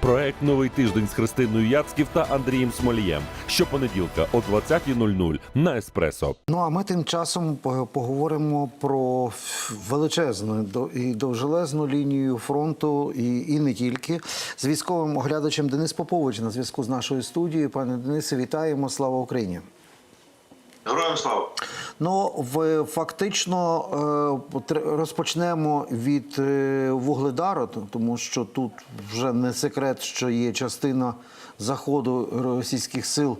Проект Новий тиждень з Христиною Яцьків та Андрієм Смолієм. Щопонеділка о 20.00 на Еспресо. Ну а ми тим часом по- поговоримо про величезну і довжелезну лінію фронту, і, і не тільки з військовим оглядачем Денис Попович на зв'язку з нашою студією. Пане Денисе, вітаємо! Слава Україні! Героям слава! Ну, в фактично е, розпочнемо від е, Вугледару, тому що тут вже не секрет, що є частина заходу російських сил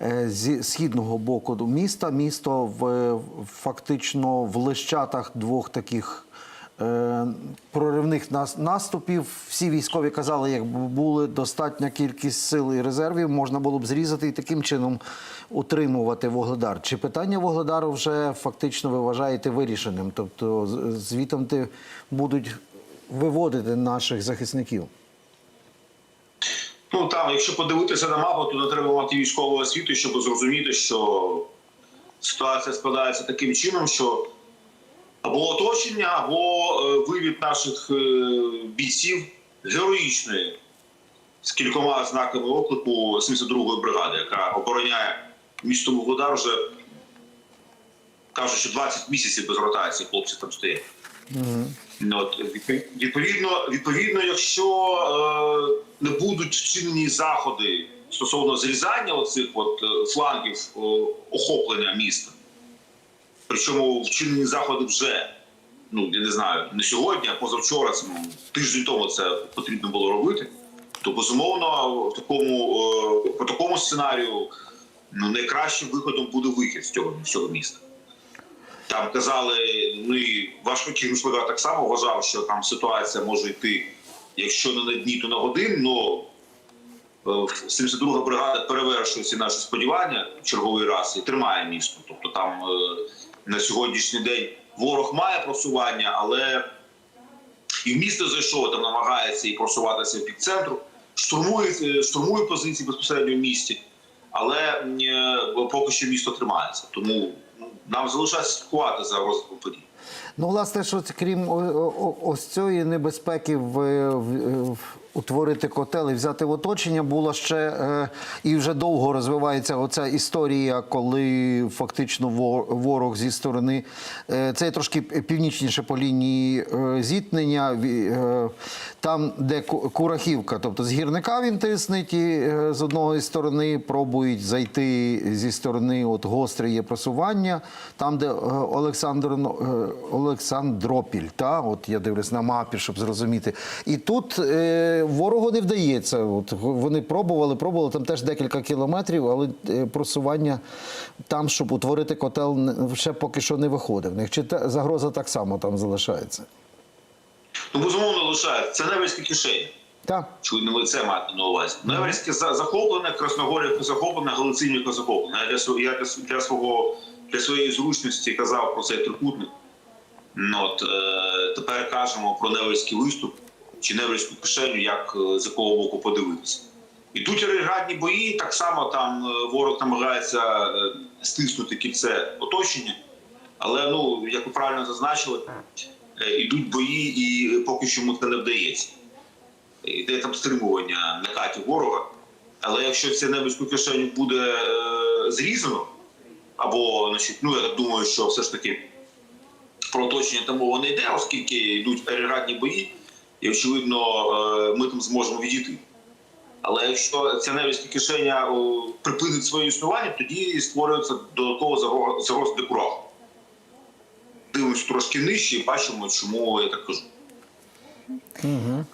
е, зі східного боку міста. Місто в фактично в лищатах двох таких. Е, Проривних наступів всі військові казали, якби були достатня кількість сил і резервів, можна було б зрізати і таким чином утримувати Вугледар. Чи питання Вугледару вже фактично ви вважаєте вирішеним? Тобто звітом будуть виводити наших захисників? Ну там, якщо подивитися на мапу, то не треба мати військового освіту, щоб зрозуміти, що ситуація складається таким чином, що або оточення, або е, вивід наших е, бійців героїчної з кількома знаками оклику 72-ї бригади, яка обороняє місто Вугледар вже кажуть, що 20 місяців без ротації хлопці там стоять. Ну, от, відповідно, відповідно, якщо е, не будуть вчинені заходи стосовно зрізання оцих от е, флангів е, охоплення міста, причому вчинені заходи вже, ну я не знаю, не сьогодні, а позавчора, ну, тиждень тому це потрібно було робити, то безумовно в такому, е, по такому сценарію ну, найкращим виходом буде вихід з цього, з цього міста. Там казали, ну і ваш Кірмшлега так само вважав, що там ситуація може йти, якщо не на дні, то на годин. Ну 72 бригада перевершує всі наші сподівання черговий раз і тримає місто. Тобто там е, на сьогоднішній день ворог має просування, але і в місто зайшов, там намагається і просуватися під центру, штурмує, е, штурмує позиції безпосередньо в місті, але е, поки що місто тримається. Тому ну, нам залишається слідкувати за розвитком подій. Ну, власне, що крім ось цієї небезпеки в, в утворити котел і взяти в оточення, була ще е, і вже довго розвивається оця історія, коли фактично ворог зі сторони е, це трошки північніше по лінії е, зіткнення, е, там, де Курахівка, тобто з гірника він тисне, ті е, з одної сторони пробують зайти зі сторони, от гостре є просування, там, де е, Олександр е, Олександропіль, та от я дивлюсь на мапі, щоб зрозуміти. І тут е, ворогу не вдається. От вони пробували, пробували там теж декілька кілометрів, але просування там, щоб утворити котел, ще поки що не виходить. В них чи та загроза так само там залишається? Ну, безумовно, лишається. Це невельські кишені. Так. Чи не це маєте на увазі? Невельське захоплене, Красногорівка захоплена, Галицинівка захоплена. Я для, я для, для свого для своєї зручності казав про цей трикутник. Ну, от, е, тепер кажемо про Невельський виступ чи Невельську кишеню, як е, з якого боку подивитися. Ідуть реградні бої, так само там е, ворог намагається е, стиснути кільце оточення. Але ну, як ви правильно зазначили, е, ідуть бої, і поки що йому це не вдається. Йде там стримування накатів ворога. Але якщо ця небезпеку кишеню буде е, зрізано, або значить, ну я думаю, що все ж таки про оточення там мова не йде, оскільки йдуть агрегатні бої, і очевидно, е, ми там зможемо відійти. Але якщо ця невельська кишеня припинить своє існування, тоді створюється додатково загро- загроза для кураху. Дивимося трошки нижче і бачимо, чому я так кажу.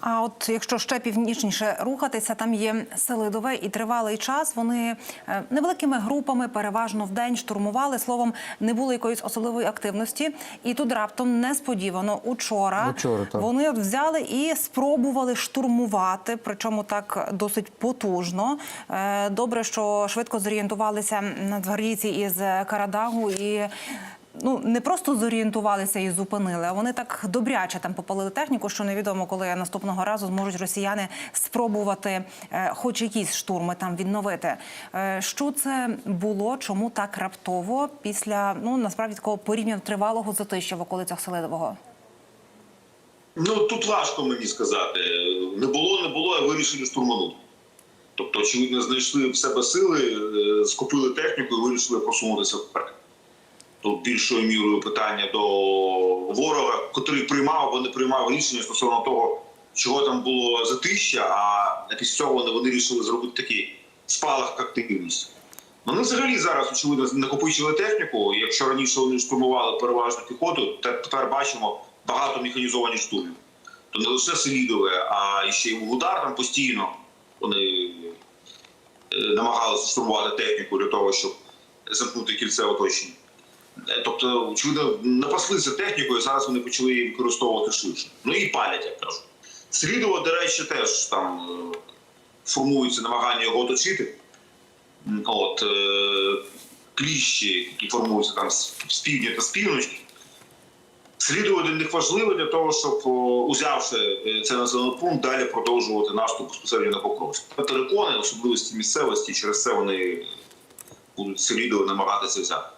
А от якщо ще північніше рухатися, там є Селидове і тривалий час. Вони е, невеликими групами, переважно в день штурмували. Словом, не було якоїсь особливої активності. І тут раптом несподівано учора, Учора, так. вони от взяли і спробували штурмувати, причому так досить потужно. Е, Добре, що швидко зорієнтувалися нацгвардійці із Карадагу і. Ну не просто зорієнтувалися і зупинили, а вони так добряче там попалили техніку, що невідомо, коли наступного разу зможуть росіяни спробувати, е, хоч якісь штурми там відновити. Е, що це було? Чому так раптово після ну насправді такого порівняно тривалого затища в околицях Селидового? Ну тут важко мені сказати. Не було, не було, а вирішили штурманути. Тобто, очевидно, знайшли в себе сили, е, скупили техніку і вирішили просунутися вперед. Тут більшою мірою питання до ворога, котрий приймав або не приймав рішення стосовно того, чого там було затища, а після цього вони, вирішили зробити такий спалах активності. Вони взагалі зараз, очевидно, накопичили техніку. Якщо раніше вони штурмували переважно піхоту, тепер бачимо багато механізованих штурмів. То не лише Селідове, а ще й удар там постійно вони е, намагалися штурмувати техніку для того, щоб замкнути кільце оточення. Тобто, очевидно, напаслися технікою, зараз вони почали її використовувати швидше. Ну і палять, як кажуть. Слідово, до речі, теж там е, формується намагання його оточити. От, е, кліщі, які формуються там з півдня та з півночі. Для них важливо для того, щоб, узявши е, цей населений пункт, далі продовжувати наступ безпосередньо на Покровськ. Перекони, особливості місцевості, через це вони будуть слідово намагатися взяти.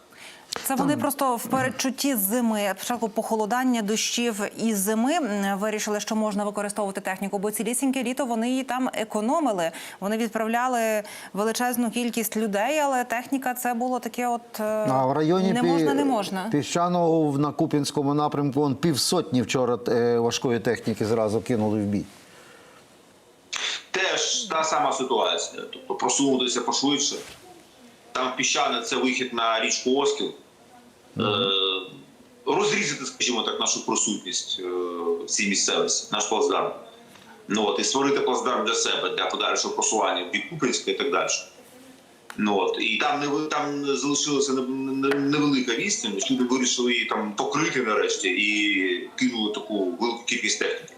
Це вони просто в передчутті зими, спочатку похолодання дощів і зими вирішили, що можна використовувати техніку, бо цілісіньке літо вони її там економили. Вони відправляли величезну кількість людей, але техніка це було таке, от е, А в районі не Пі- можна, не можна. Піщаного на Куп'янському напрямку он півсотні вчора е, важкої техніки зразу кинули в бій. Теж та сама ситуація. Тобто просунутися пошвидше. Там піщане це вихід на річку Оскіл. Е, розрізати, скажімо так, нашу присутність е, в цій місцевості, наш плацдарм. Ну, от, і створити плацдарм для себе, для подальшого просування в бік Купинська і так далі. Ну, от, і там, не, там залишилася не- не- невелика відстань, люди вирішили її там покрити нарешті і кинули таку велику кількість техніки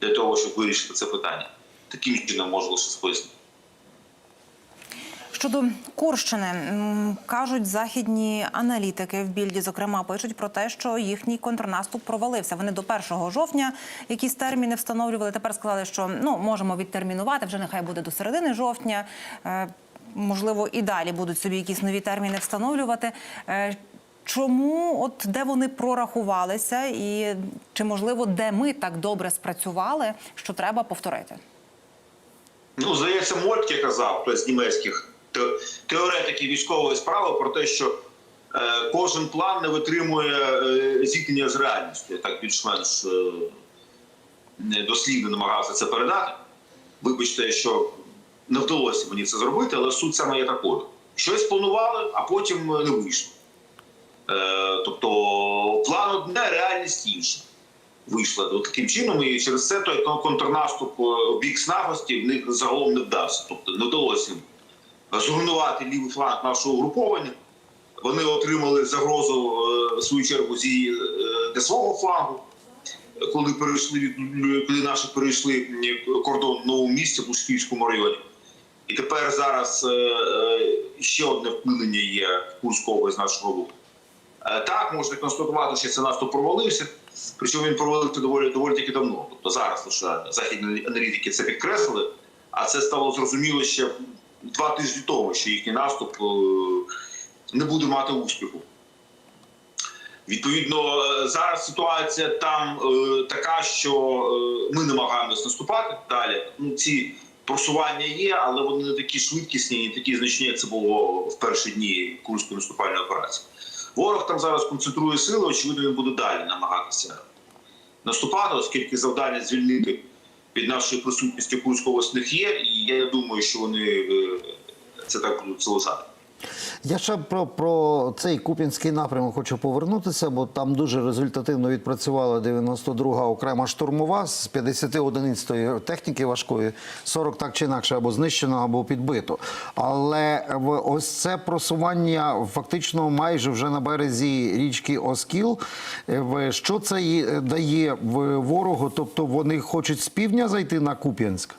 для того, щоб вирішити це питання. Таким чином можна лише пояснити. Щодо Курщини кажуть західні аналітики в більді, зокрема, пишуть про те, що їхній контрнаступ провалився. Вони до 1 жовтня якісь терміни встановлювали. Тепер сказали, що ну можемо відтермінувати. Вже нехай буде до середини жовтня. Е, можливо, і далі будуть собі якісь нові терміни встановлювати. Е, Чому от де вони прорахувалися, і чи можливо де ми так добре спрацювали, що треба повторити? Ну, здається, Мольтке казав, хтось з німецьких те- теоретиків військової справи про те, що е, кожен план не витримує е, зіткнення з реальністю. Я так більш-менш е, не намагався це передати. Вибачте, що не вдалося мені це зробити, але суть саме є такою. Щось планували, а потім не вийшло. Тобто план одне, реальність інша. Вийшла От таким чином, і через це той контрнаступ бік снагості в них загалом не вдався. Тобто не вдалося зруйнувати лівий фланг нашого угруповання. Вони отримали загрозу е, в свою чергу зі е, свого флангу, коли перейшли від коли наші перейшли кордон в новому місці в Лужківському районі. І тепер зараз е, ще одне вплинення є Курську область нашого. Е, Так, можна констатувати, що цей наступ провалився. Причому він провалився доволі доволі таки давно. Тобто зараз лише західні аналітики це підкреслили, а це стало зрозуміло ще два тижні тому, що їхній наступ е, не буде мати успіху. Відповідно, е, зараз ситуація там е, така, що ми намагаємось наступати далі. Ну, ці просування є, але вони не такі швидкісні, не такі значні, як це було в перші дні Курської наступальної операції. Ворог там зараз концентрує сили, очевидно, він буде далі намагатися наступати, оскільки завдання звільнити від нашою присутністю Курської області них є, і я думаю, що вони е, це так будуть залишати. Я ще про, про цей Куп'янський напрямок хочу повернутися, бо там дуже результативно відпрацювала 92-га окрема штурмова з 50 одиниць техніки важкої, 40 так чи інакше або знищено, або підбито. Але ось це просування фактично майже вже на березі річки Оскіл. Е, Що це дає ворогу? Тобто вони хочуть з півдня зайти на Куп'янськ?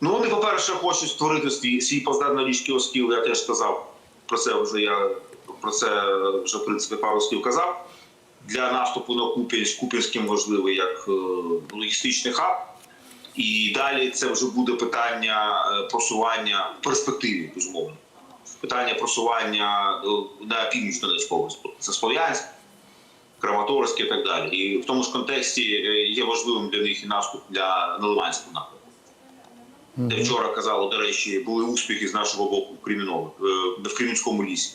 Ну, вони, по-перше, хочуть створити свій, свій річки Оскіл, я теж сказав. Про це вже я про це вже в принципі пару слів казав. Для наступу на Куп'янськ Куп'янським важливий як е, логістичний хаб. І далі це вже буде питання е, просування в перспективі, безумовно. Питання просування е, на північ Донецької Це Слов'янськ, Краматорськ і так далі. І в тому ж контексті є важливим для них і наступ для Наливанського напрямку. Де вчора казали, до речі, були успіхи з нашого боку в Креміново, е, в Кремінському лісі.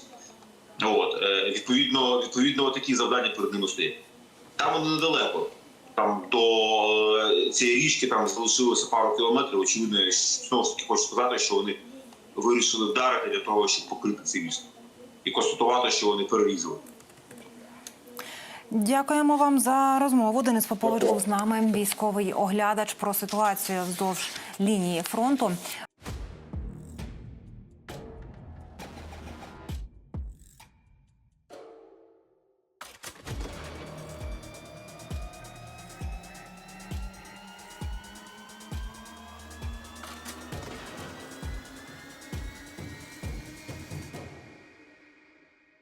От, е, відповідно, відповідно, такі завдання перед ними стоять. Там вони недалеко. Там до е, цієї річки там залишилося пару кілометрів. Очевидно, знову ж таки хочу сказати, що вони вирішили вдарити для того, щоб покрити цей ліс. І констатувати, що вони перерізали. Дякуємо вам за розмову. Денис Попович був з нами, військовий оглядач про ситуацію вздовж лінії фронту.